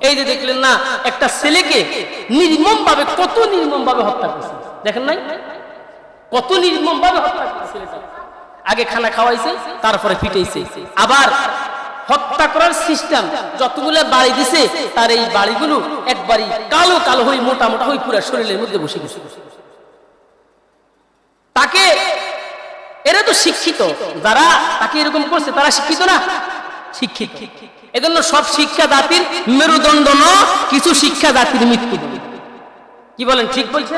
এই যে দেখলেন না, একটা ছেলেকে নির্মম ভাবে কত নির্মম ভাবে হত্যা করছে। দেখেন নাই? কত নির্মম ভাবে হত্যা করছে আগে খানা খাওয়াইছে, তারপরে পিটাইছে আবার হত্যা করার সিস্টেম যতগুলো বাড়ি দিছে, তার এই বাড়িগুলো একবারই কালো কালো হয়ে, মোটা মোটা হয়ে পুরো শরীরের মধ্যে বসে গেছে। তাকে, এরা তো শিক্ষিত। যারা তাকে এরকম করছে, তারা শিক্ষিত না? শিক্ষিত। এজন্য সব শিক্ষা জাতির মেরুদণ্ড ন কিছু শিক্ষা জাতির মৃত্যু। কি বলেন, ঠিক বলছে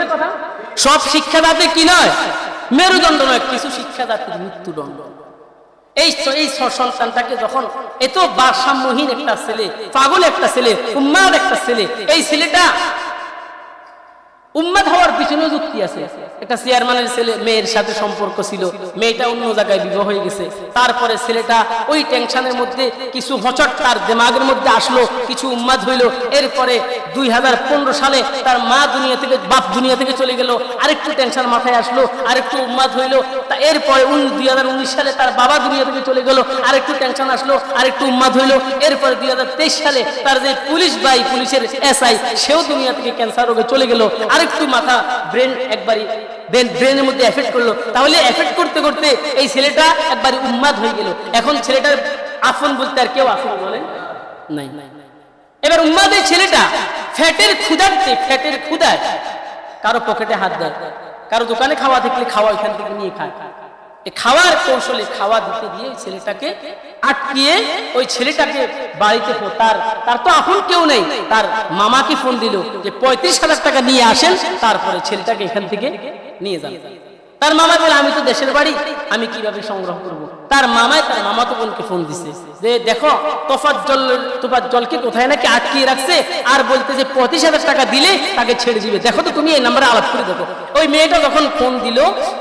সব শিক্ষা জাতি কি নয়? মেরুদণ্ড নয়, কিছু শিক্ষা জাতির মৃত্যুদণ্ড। এই এই সন্তানটাকে যখন এত ভারসাম্যহীন একটা ছেলে, পাগল একটা ছেলে, উম্মাদ একটা ছেলে, এই ছেলেটা উম্মাদ হওয়ার পিছনে যুক্তি আছে। একটা চেয়ারম্যানের ছেলে, মেয়ের সাথে সম্পর্ক ছিল। মেয়েটা অন্য জায়গায় বিবাহ হয়ে গেছে। তারপরে ছেলেটা ওই টেনশনের মধ্যে কিছু হচট তার দেমাগের মধ্যে আসলো, কিছু উম্মাদ হইল। এরপরে দুই হাজার পনেরো সালে তার মা দুনিয়া থেকে, বাপ দুনিয়া থেকে চলে গেল। আরেকটু টেনশন মাথায় আসলো, আরেকটু উম্মাদ হইল। তা এরপরে দুই হাজার উনিশ সালে তার বাবা দুনিয়া থেকে চলে গেল। আরেকটু টেনশন আসলো, আরেকটু উম্মাদ হইল। এরপরে দুই হাজার তেইশ সালে তার যে পুলিশ ভাই, পুলিশের এসআই, সেও দুনিয়া থেকে ক্যান্সার রোগে চলে গেল। আরেকটু মাথা, ব্রেন একবারই ব্রেন ব্রেনের মধ্যে এফেক্ট করল। তাহলে এফেক্ট করতে করতে এই ছেলেটা একবার উন্মাদ হয়ে গেল। এখন ছেলেটার আফন বলতে আর কেউ আফন বলেন নাই। এবার উন্মাদ এই ছেলেটা ফ্যাটের ক্ষুদার্থে ফ্যাটের ক্ষুদায় কারও পকেটে হাত দেয়। কারও দোকানে খাওয়া দেখলে খাওয়া ওইখান থেকে নিয়ে খায়। খাওয়ার কৌশলে খাওয়া দিতে দিয়ে ওই ছেলেটাকে আটকিয়ে ওই ছেলেটাকে বাড়িতে তার তার তো এখন কেউ নেই। তার মামাকে ফোন দিল যে পঁয়ত্রিশ হাজার টাকা নিয়ে আসেন, তারপরে ছেলেটাকে এখান থেকে নিয়ে যান। তার মামা বলে, আমি তো দেশের বাড়ি, আমি কীভাবে সংগ্রহ করব? তার মামায় তার মামা তো বোনকে ফোন দিছে যে, দেখো তোফার জল তোফার জলকে কোথায় নাকি আটকিয়ে রাখছে? আর বলতে যে, পঁচিশ হাজার টাকা দিলে তাকে ছেড়ে দিবে। দেখো তো তুমি এই নাম্বারে আলাপ করে দেখো। ওই মেয়েটা যখন ফোন দিল,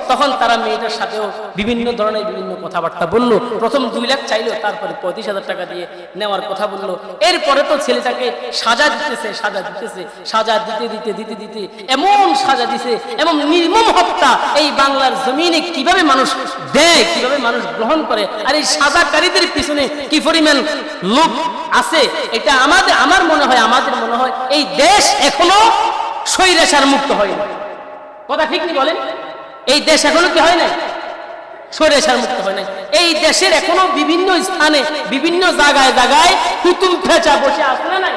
তখন তারা মেয়েটার সাথেও বিভিন্ন ধরনের বিভিন্ন কথাবার্তা বলল। প্রথম দুই লাখ চাইলো, তারপরে পঁয়ত্রিশ হাজার টাকা দিয়ে নেওয়ার কথা বলল। এরপরে তো ছেলেটাকে সাজা দিতেছে সাজা দিতেছে, সাজা দিতে দিতে দিতে দিতে, এমন সাজা দিছে, এমন নির্মম হত্যা এই বাংলার জমিনে কীভাবে মানুষ দেয়, কীভাবে মানুষ গ্রহণ করে, আর এই সাজাকারীদের পিছনে কি পরিমাণ লোক আছে, এটা আমাদের, আমার মনে হয়, আমাদের মনে হয়, এই দেশ এখনও স্বৈরাচার মুক্ত হয়নি কথা ঠিক নি বলেন? এই দেশ এখনও কি হয় নাই? স্বৈরাচার মুক্ত হয় নাই। এই দেশের এখনও বিভিন্ন স্থানে, বিভিন্ন জায়গায় জায়গায় কুতুম ফেঁচা বসে আসে না নাই?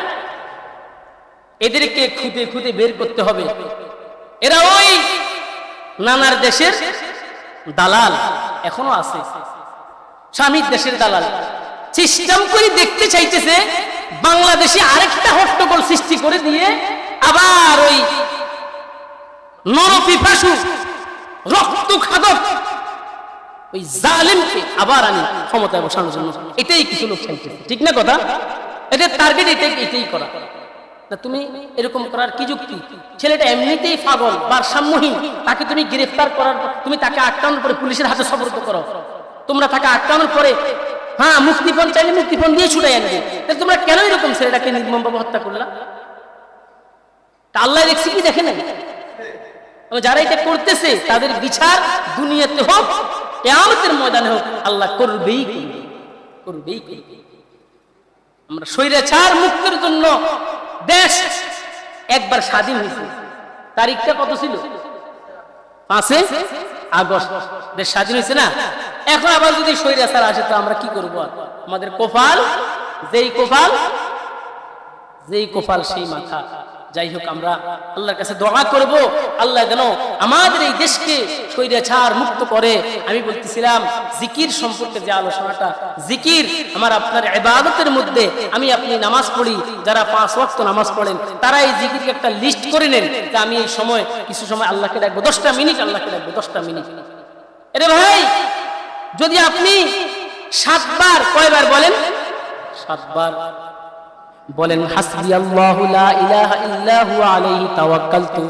এদেরকে খুঁজে খুঁজে বের করতে হবে। এরা ওই নানার দেশের দালাল এখনও আছে। স্বামীর দেশের দালাল। সিস্টেম করে দেখতে চাইতেছে, বাংলাদেশে আরেকটা হট্টগোল সৃষ্টি করে দিয়ে আবার ওই নরপিপাসু রক্ত খাদক, ওই জালেমকে আবার আনি ক্ষমতায় বসানোর জন্য। এটাই কিছু লোক চাইতেছে। ঠিক না কথা? এটা টার্গেট এটাই এটাই করা। না, তুমি এরকম করার কি যুক্তি? ছেলেটা এমনিতেই পাগল, ভারসাম্যহীন। তাকে তুমি গ্রেফতার করার তুমি তাকে আটকানোর পরে পুলিশের হাতে সবর্দ করো। তোমরা তাকে আটকানোর পরে হ্যাঁ মুক্তিপণ চাইলে মুক্তিপণ দিয়ে ছুটাই আনবে। তাহলে তোমরা কেন এরকম ছেলেটাকে নির্মমভাবে হত্যা করলা? তা আল্লাহ দেখছি কি দেখে নাই? যারা এটা করতেছে, তাদের বিচার দুনিয়াতে হোক, কেয়ামতের ময়দানে হোক, আল্লাহ করবেই করবে। করবেই করবে। আমরা স্বৈরাচার মুক্তির জন্য দেশ একবার স্বাধীন হয়েছে। তারিখটা কত ছিল? পাঁচে আগস্ট। দেশ স্বাধীন হয়েছে না? এখন আবার যদি স্বৈরাচার আসে, তো আমরা কি করব? আমাদের কোফাল যেই কোফাল যেই কোপাল, সেই মাথা। যাই হোক, আমরা আল্লাহর কাছে দোয়া করব। আল্লাহ যেন আমাদের এই দেশকে স্বৈরাচার মুক্ত করে। আমি বলতেছিলাম, জিকির সম্পর্কে যে আলোচনাটা, জিকির আমার আপনার ইবাদতের মধ্যে আমি আপনি নামাজ পড়ি, যারা পাঁচ ওয়াক্ত নামাজ পড়েন, তারা এই জিকিরকে একটা লিস্ট করে নেন যে আমি এই সময়, কিছু সময় আল্লাহকে ডাকবো, দশটা মিনিট আল্লাহকে ডাকবো, দশটা মিনিট। এরে ভাই, যদি আপনি সাতবার কয়বার বলেন? সাতবার। বলেন হাসবি আল্লাহ লা ইলাহা ইল্লা আলাইহি তাওয়াক্কালতু।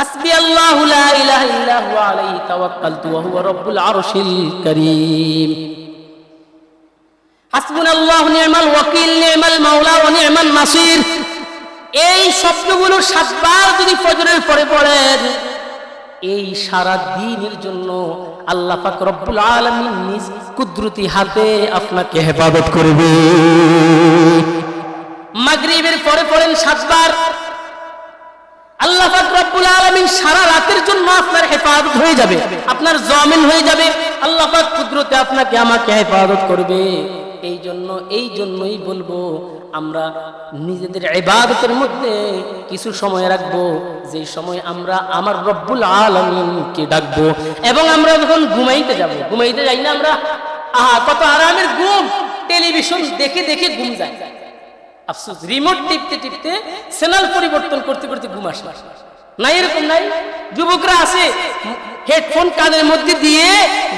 হাসবি আল্লাহ লা ইলাহা ইল্লা আলাইহি তাওয়াক্কালতু ওয়া হুয়া রাব্বুল আরশিল কারীম। হাসবুনাল্লাহু নি'মাল ওয়াকিল নি'মাল মাওলা ওয়া নি'মান নাসির। এই শব্দগুলো সাতবার যদি ফজরের পরে পড়েন, এই সারা দিনের জন্য আল্লাহ পাক রব্বুল আলামিন নিজ কুদরতি হাতে আপনাকে হেফাজত করবে। মাগরিবের পরে পড়েন সাতবার। আল্লাহ রব্বুল আলামিন সারা রাতের জন্য আপনার হেফাজত হয়ে যাবে। আপনার জামিন হয়ে যাবে। আল্লাহ কুদরতে আপনাকে, আমাকে হেফাজত করবে। এই জন্য এই জন্যই বলব, আমরা নিজেদের মধ্যে কিছু সময় রাখব। যে সময় আমরা আমার রব্বুল আলামিনকে ডাকবো এবং আমরা যখন ঘুমাইতে যাব, ঘুমাইতে যাই না আমরা, আহা, কত আরামের ঘুম। টেলিভিশন দেখে দেখে ঘুম যায়। আফসোস রিমোট টিপতে টিপতে চ্যানেল পরিবর্তন করতে করতে ঘুম আসে। নাই এরকম নাই। যুবকরা আছে হেডফোন কানের মধ্যে দিয়ে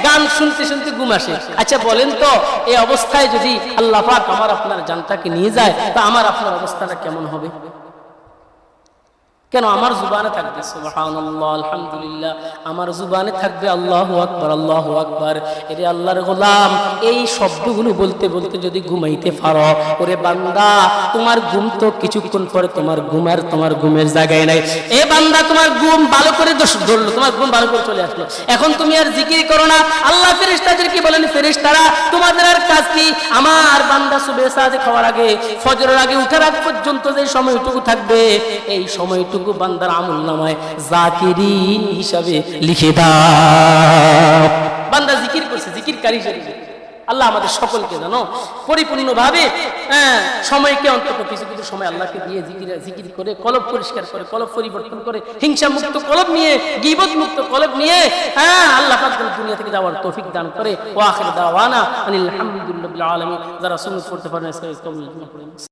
গান শুনতে শুনতে ঘুম আসে। আচ্ছা বলেন তো, এই অবস্থায় যদি আল্লাহ পাক আমার আপনার জানটাকে নিয়ে যায়, তা আমার আপনার অবস্থাটা কেমন হবে? কেন আমার জুবানে থাকবে? সুবহানাল্লাহ, আলহামদুলিল্লাহ। আমার জুবানে থাকবে আল্লাহু আকবার আল্লাহু আকবার। এরে আল্লাহর গোলাম, এই শব্দগুলো বলতে বলতে যদি ঘুমাইতে পারো, ওরে বান্দা, তোমার ঘুম তো কিছুক্ষণ পরে তোমার ঘুমের তোমার ঘুমের জায়গায় নাই। এ বান্দা, তোমার ঘুম ভালো করে ধরলো, তোমার ঘুম ভালো করে চলে আসলো। এখন তুমি আর জিকির করো না। আল্লাহ ফেরেশতাদেরকে বলেন, ফেরেশতারা, তোমাদের আর কাজ কি? আমার বান্দা সুবে সাজে খাওয়ার আগে, ফজরের আগে উঠার আগ পর্যন্ত যে সময়টুকু থাকবে, এই সময়টুকু বান্দার আমল নামায় জাকিরিন হিসাবে লিখে দাও। বান্দা জিকির করছে জিকির কারি হিসাবে। আল্লাহ আমাদের সকলকে জানো, পরিপূর্ণভাবে হ্যাঁ সময়কে অন্তত কিছু কিছু সময় আল্লাহকে দিয়ে জিকির জিকির করে, কলব পরিষ্কার করে, কলব পরিবর্তন করে হিংসা মুক্ত কলব নিয়ে গিবত মুক্ত কলব নিয়ে হ্যাঁ আল্লাহ দুনিয়া থেকে যাওয়ার তৌফিক দান করে। ওয়াখির দাওয়ানা আনিল হামদুলিল্লাহ আলামিন। যারা সুন্নাত পড়তে পারেন